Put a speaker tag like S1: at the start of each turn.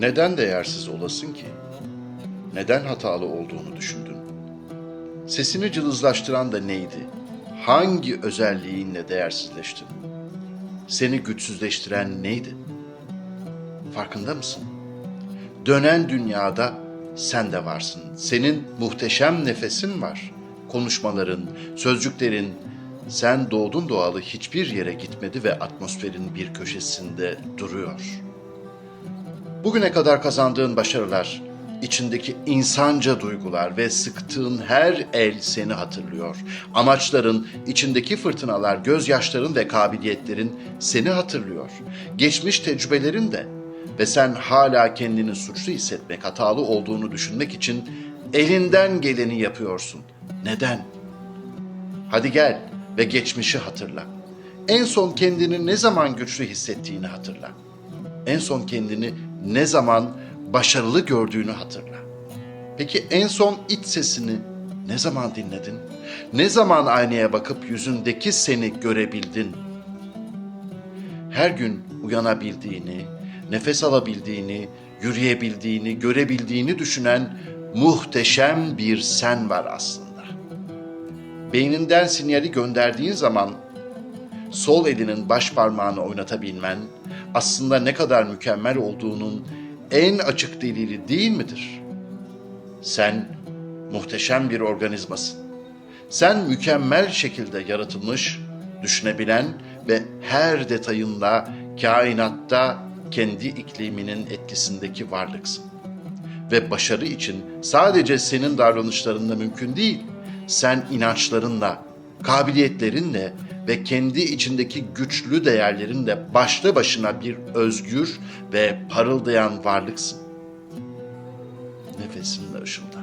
S1: Neden değersiz olasın ki? Neden hatalı olduğunu düşündün? Sesini cılızlaştıran da neydi? Hangi özelliğinle değersizleştin? Seni güçsüzleştiren neydi? Farkında mısın? Dönen dünyada sen de varsın. Senin muhteşem nefesin var. Konuşmaların, sözcüklerin, sen doğdun doğalı hiçbir yere gitmedi ve atmosferin bir köşesinde duruyor. Bugüne kadar kazandığın başarılar, içindeki insanca duygular ve sıktığın her el seni hatırlıyor. Amaçların, içindeki fırtınalar, gözyaşların ve kabiliyetlerin seni hatırlıyor. Geçmiş tecrübelerin de ve sen hala kendini suçlu hissetmek, hatalı olduğunu düşünmek için elinden geleni yapıyorsun. Neden? Hadi gel ve geçmişi hatırla. En son kendini ne zaman güçlü hissettiğini hatırla. En son kendini ne zaman başarılı gördüğünü hatırla. Peki en son iç sesini ne zaman dinledin? Ne zaman aynaya bakıp yüzündeki seni görebildin? Her gün uyanabildiğini, nefes alabildiğini, yürüyebildiğini, görebildiğini düşünen muhteşem bir sen var aslında. Beyninden sinyali gönderdiğin zaman sol elinin baş parmağını oynatabilmen aslında ne kadar mükemmel olduğunun en açık delili değil midir? Sen muhteşem bir organizmasın. Sen mükemmel şekilde yaratılmış, düşünebilen ve her detayında kainatta kendi ikliminin etkisindeki varlıksın. Ve başarı için sadece senin davranışlarınla mümkün değil, sen inançlarınla, kabiliyetlerinle ve kendi içindeki güçlü değerlerinle başlı başına bir özgür ve parıldayan varlıksın. Nefesinle ışılda.